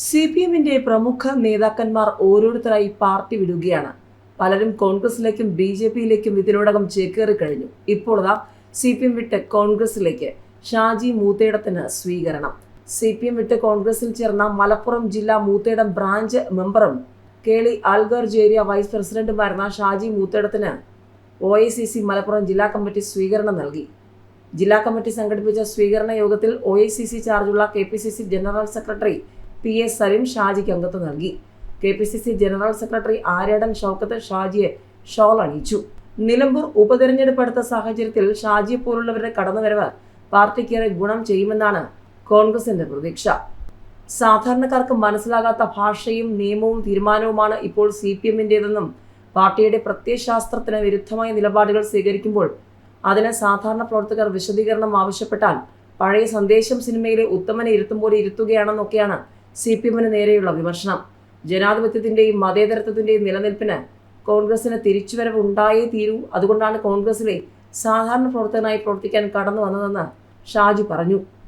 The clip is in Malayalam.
സി പി എമ്മിന്റെ പ്രമുഖ നേതാക്കന്മാർ ഓരോരുത്തരായി പാർട്ടി വിടുകയാണ്. പലരും കോൺഗ്രസിലേക്കും ബി ജെ പിയിലേക്കും ഇതിനോടകം ചേക്കേറി കഴിഞ്ഞു. ഇപ്പോൾ അതാ സി പി എം വിട്ട് കോൺഗ്രസിലേക്ക് ഷാജി മൂത്തേടത്തിന് സ്വീകരണം. സി പി എം വിട്ട് കോൺഗ്രസിൽ ചേർന്ന മലപ്പുറം ജില്ലാ മൂത്തേടം ബ്രാഞ്ച് മെമ്പറും കേളി ആൽഗർജ് ഏരിയ വൈസ് പ്രസിഡന്റുമായിരുന്ന Shaji മൂത്തേടത്തിന് O I C C Malappuram ജില്ലാ കമ്മിറ്റി സ്വീകരണം നൽകി. ജില്ലാ കമ്മിറ്റി സംഘടിപ്പിച്ച സ്വീകരണ യോഗത്തിൽ ഒ ഐ സി സി ചാർജുള്ള K P C C general secretary P S Salim ഷാജിക്ക് അംഗത്വം നൽകി. K P C C general secretary Aryadan Shoukath ഷാജിയെ shawl അണിയിച്ചു. നിലമ്പൂർ ഉപതെരഞ്ഞെടുപ്പ് അടുത്ത സാഹചര്യത്തിൽ ഷാജിയെ പോലുള്ളവരുടെ കടന്നുവരവ് പാർട്ടിക്കേറെ ഗുണം ചെയ്യുമെന്നാണ് കോൺഗ്രസിന്റെ പ്രതീക്ഷ. സാധാരണക്കാർക്ക് മനസ്സിലാകാത്ത ഭാഷയും നിയമവും തീരുമാനവുമാണ് ഇപ്പോൾ സി പി എമ്മിന്റേതെന്നും പാർട്ടിയുടെ പ്രത്യയശാസ്ത്രത്തിന് വിരുദ്ധമായ നിലപാടുകൾ സ്വീകരിക്കുമ്പോൾ അതിന് സാധാരണ പ്രവർത്തകർ വിശദീകരണം ആവശ്യപ്പെട്ടാൽ പഴയ സന്ദേശം സിനിമയിലെ ഉത്തമനെ ഇരുത്തും പോലെ ഇരുത്തുകയാണെന്നൊക്കെയാണ് സി പി എമ്മിന് നേരെയുള്ള വിമർശനം. ജനാധിപത്യത്തിന്റെയും മതേതരത്വത്തിന്റെയും നിലനിൽപ്പിന് കോൺഗ്രസിന് തിരിച്ചുവരവ് ഉണ്ടായേ തീരൂ. അതുകൊണ്ടാണ് കോൺഗ്രസിലെ സാധാരണ പ്രവർത്തകനായി പ്രവർത്തിക്കാൻ കടന്നു വന്നതെന്ന് ഷാജി പറഞ്ഞു.